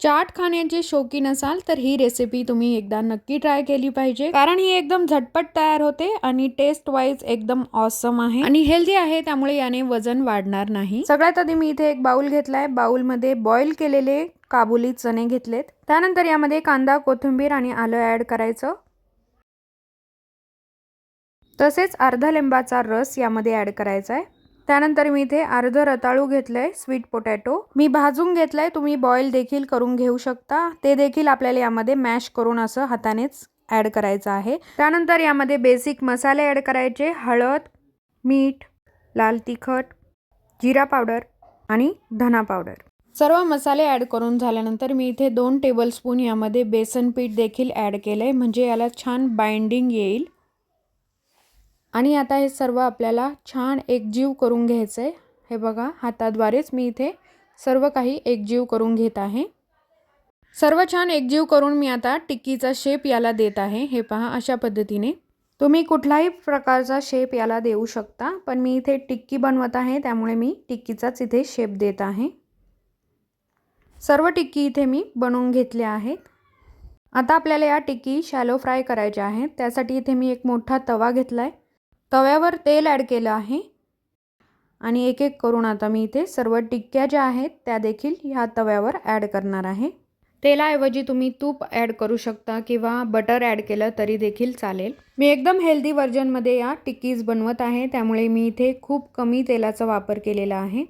चाट खाण्याचे शौकीन असाल तर ही रेसिपी तुम्ही एकदा नक्की ट्राय केली पाहिजे. कारण ही एकदम झटपट तयार होते आणि टेस्ट वाईज एकदम ऑसम आहे. आणि हेल्दी आहे त्यामुळे याने वजन वाढणार नाही. सगळ्यात आधी मी इथे एक बाउल घेतलाय. बाउलमध्ये बॉईल केलेले काबुली चणे घेतलेत. त्यानंतर यामध्ये कांदा कोथिंबीर आणि आलं ऍड करायचं. तसेच अर्धा लिंबाचा रस यामध्ये ऍड करायचा आहे त्यानंतर मी इथे अर्ध रताळू घेतलंय स्वीट पोटॅटो मी भाजून घेतलंय तुम्ही बॉईल देखील करून घेऊ शकता. ते देखील आपल्याला यामध्ये मॅश करून असं हातानेच ॲड करायचं आहे. त्यानंतर यामध्ये बेसिक मसाले ॲड करायचे हळद मीठ लाल तिखट जिरा पावडर आणि धना पावडर सर्व मसाले ॲड करून झाल्यानंतर मी इथे दोन टेबलस्पून यामध्ये बेसन पीठ देखील ॲड केलं आहे म्हणजे याला छान बाइंडिंग येईल. आणि आता हे सर्व आपल्याला छान एकजीव करून घ्यायचं आहे. हे बघा हाताद्वारेच मी इथे सर्व काही एकजीव करून घेत आहे. सर्व छान एकजीव करून मी आता टिक्कीचा शेप याला देत आहे. हे पहा अशा पद्धतीने. तुम्ही कुठलाही प्रकारचा शेप याला देऊ शकता पण मी इथे टिक्की बनवत आहे त्यामुळे मी टिक्कीचाच इथे शेप देत आहे. सर्व टिक्की इथे मी बनवून घेतल्या आहेत. आता आपल्याला या टिक्की शॅलो फ्राय करायच्या आहेत. त्यासाठी इथे मी एक मोठा तवा घेतला आहे तव्यावर तेल ॲड केलं आहे. आणि एक एक करून आता मी इथे सर्व टिक्क्या ज्या आहेत त्या देखील ह्या तव्यावर ॲड करणार आहे. तेलाऐवजी तुम्ही तूप ॲड करू शकता किंवा बटर ॲड केलं तरी देखील चालेल. मी एकदम हेल्दी व्हर्जनमध्ये या टिक्कीज बनवत आहे त्यामुळे मी इथे खूप कमी तेलाचा वापर केलेला आहे.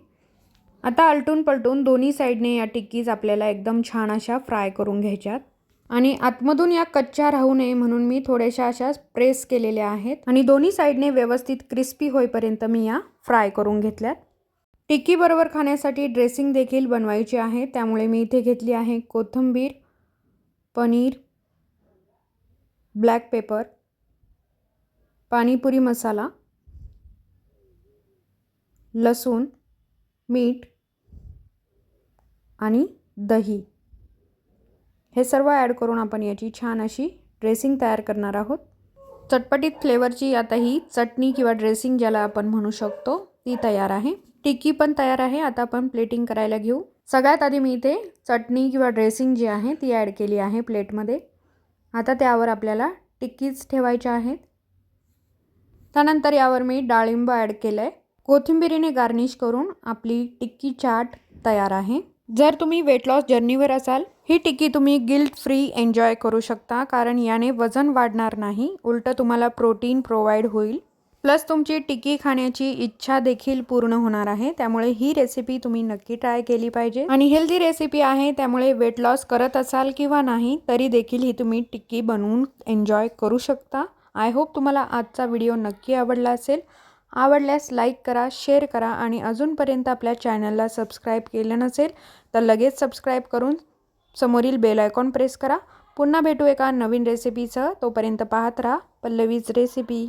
आता आलटून पलटून दोन्ही साईडने या टिक्कीज आपल्याला एकदम छान अशा फ्राय करून घ्यायच्यात. आणि आतमधून या कच्च्या राहू नये म्हणून मी थोड्याशा अशा प्रेस केलेल्या आहेत. आणि दोन्ही साईडने व्यवस्थित क्रिस्पी होईपर्यंत मी या फ्राय करून घेतल्यात. टिक्कीबरोबर खाण्यासाठी ड्रेसिंग देखील बनवायची आहे. त्यामुळे मी इथे घेतली आहे कोथिंबीर पनीर ब्लॅक पेपर पाणीपुरी मसाला लसूण मीठ आणि दही. हे सर्व ॲड करून आपण याची छान अशी ड्रेसिंग तयार करणार आहोत. चटपटीत फ्लेवरची आता ही चटणी किंवा ड्रेसिंग ज्याला आपण म्हणू शकतो ती तयार आहे. टिक्की पण तयार आहे. आता आपण प्लेटिंग करायला घेऊ. सगळ्यात आधी मी इथे चटणी किंवा ड्रेसिंग जी आहे ती ॲड केली आहे प्लेटमध्ये. आता त्यावर आपल्याला टिक्कीज ठेवायच्या आहेत. त्यानंतर यावर मी डाळिंब ॲड केलं आहे कोथिंबिरीने गार्निश करून आपली टिक्की चाट तयार आहे. जर तुम्ही वेट लॉस जर्नीवर असाल ही टिक्की तुम्ही गिल्ट फ्री एन्जॉय करू शकता कारण याने वजन वाढणार नाही. उलटं तुम्हाला प्रोटीन प्रोव्हाइड होईल. प्लस तुमची टिक्की खाण्याची इच्छा देखील पूर्ण होणार आहे. त्यामुळे ही रेसिपी तुम्ही नक्की ट्राय केली पाहिजे. आणि हेल्दी रेसिपी आहे त्यामुळे वेट लॉस करत असाल किंवा नाही तरी देखील ही तुम्ही टिक्की बनवून एन्जॉय करू शकता. आय होप तुम्हाला आजचा व्हिडिओ नक्की आवडला असेल. आवडल्यास लाईक करा शेअर करा आणि अजूनपर्यंत आपल्या चॅनलला सबस्क्राईब केलं नसेल तर लगेच सबस्क्राईब करून समोरील बेल आयकॉन प्रेस करा. पुन्हा भेटू एका नवीन रेसिपीसह तोपर्यंत पाहत राहा पल्लवीज रेसिपी